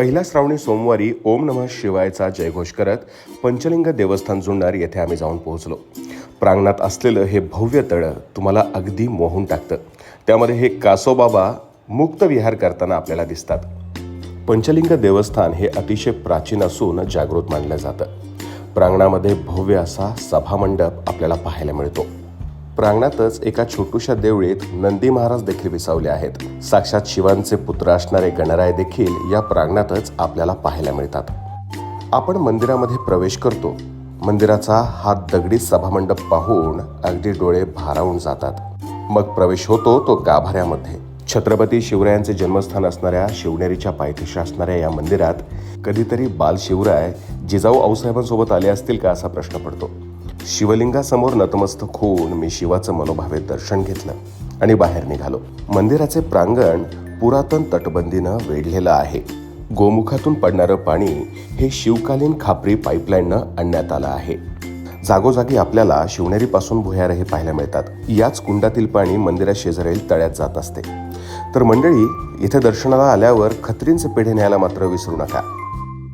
पहिला श्रावणी सोमवारी ओम नमः शिवायचा जयघोष करत पंचलिंग देवस्थान जुन्नर येथे आम्ही जाऊन पोहोचलो. प्रांगणात असलेलं हे भव्य तळं तुम्हाला अगदी मोहून टाकतं. त्यामध्ये हे कासोबाबा मुक्त विहार करताना आपल्याला दिसतात. पंचलिंग देवस्थान हे अतिशय प्राचीन असून जागृत मानलं जातं. प्रांगणामध्ये भव्य असा सभामंडप आपल्याला पाहायला मिळतो. प्रांगणातच एका छोटूशा देवळीत नंदी महाराज देखील विसावले आहेत. साक्षात शिवांचे पुत्र असणारे गणराय देखील या प्रांगणातच आपल्याला पाहायला मिळतात. आपण मंदिरामध्ये प्रवेश करतो. मंदिराचा हा दगडी सभामंडप पाहून अगदी डोळे भारावून जातात. मग प्रवेश होतो तो गाभाऱ्यामध्ये. छत्रपती शिवरायांचे जन्मस्थान असणाऱ्या शिवनेरीच्या पायथ्याशी असणाऱ्या या मंदिरात कधीतरी बाल शिवराय जिजाऊ आऊसाहेबांसोबत आले असतील का असा प्रश्न पडतो. शिवलिंगासमोर नतमस्तक होऊन मी शिवाचं मनोभावे दर्शन घेतलं आणि बाहेर निघालो. मंदिराचे प्रांगण पुरातन तटबंदीनं वेढलेलं आहे. गोमुखातून पडणारं पाणी हे शिवकालीन खापरी पाईपलाईननं आणण्यात आलं आहे. जागोजागी आपल्याला शिवनेरीपासून भुयारही पाहायला मिळतात. याच कुंडातील पाणी मंदिरा शेजारील तळ्यात जात असते. तर मंडळी इथे दर्शनाला आल्यावर खत्रींचे पेढे न्यायला मात्र विसरू नका.